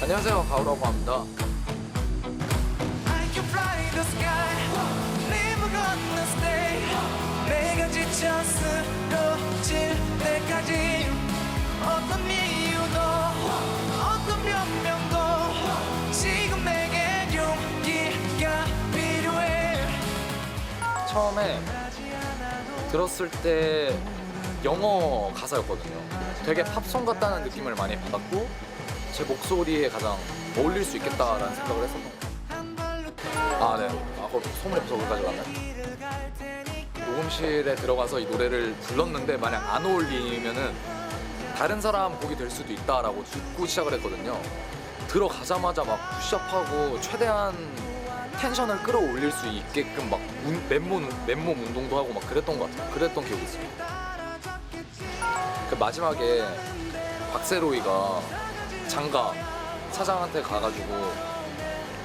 안녕하세요. 가오라고 합니다. 처음에 들었을 때 영어 가사였거든요. 되게 팝송 같다는 느낌을 많이 받았고 제 목소리에 가장 어울릴 수 있겠다라는 생각을 했었던 것 같아요 아, 네. 아, 그 소문이 없어 거기까지 갔나요? 녹음실에 들어가서 이 노래를 불렀는데 만약 안 어울리면은 다른 사람 곡이 될 수도 있다라고 듣고 시작을 했거든요. 들어가자마자 막 푸시업하고 최대한 텐션을 끌어올릴 수 있게끔 막 운- 맨몸, 맨몸 운동도 하고 막 그랬던 것 같아요. 그랬던 기억이 있어요. 그 마지막에 박세로이가 장가 사장한테 가가지고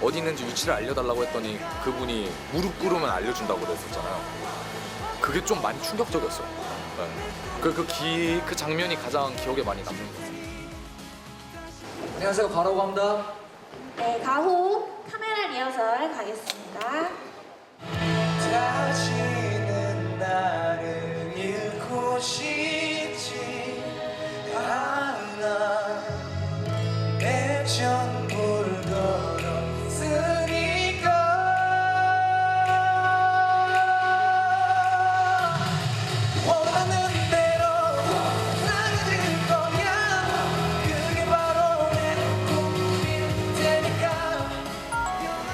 어디 있는지 위치를 알려달라고 했더니 그분이 무릎 꿇으면 알려준다고 그랬었잖아요. 그게 좀 많이 충격적이었어요. 네. 그, 그, 기, 그 장면이 가장 기억에 많이 남는 것 같아요. 안녕하세요. 가라고 합니다. 네, 가호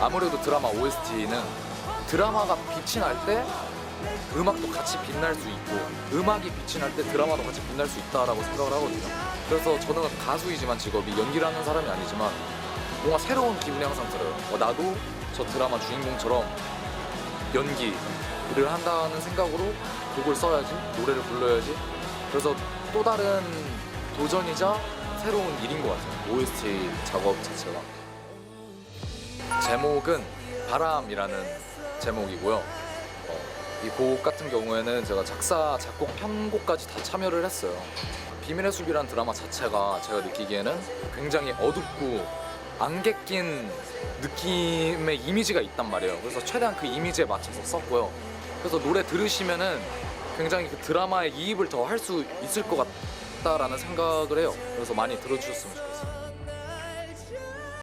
아무래도 드라마 OST는 드라마가 빛이 날 때 음악도 같이 빛날 수 있고 음악이 빛이 날 때 드라마도 같이 빛날 수 있다라고 생각을 하거든요. 그래서 저는 가수이지만 직업이 연기를 하는 사람이 아니지만 뭔가 새로운 기분이 항상 들어요. 어, 나도 저 드라마 주인공처럼 연기를 한다는 생각으로 곡을 써야지, 노래를 불러야지. 그래서 또 다른 도전이자 새로운 일인 것 같아요. OST 작업 자체가. 제목은 바람이라는 제목이고요. 어, 이곡 같은 경우에는 제가 작사, 작곡, 편곡까지 다 참여를 했어요. 비밀의 숲이란 드라마 자체가 제가 느끼기에는 굉장히 어둡고 안개 낀 느낌의 이미지가 있단 말이에요. 그래서 최대한 그 이미지에 맞춰서 썼고요. 그래서 노래 들으시면은 굉장히 그 드라마에 이입을 더 할 수 있을 것 같다라는 생각을 해요. 그래서 많이 들어주셨으면 좋겠어요.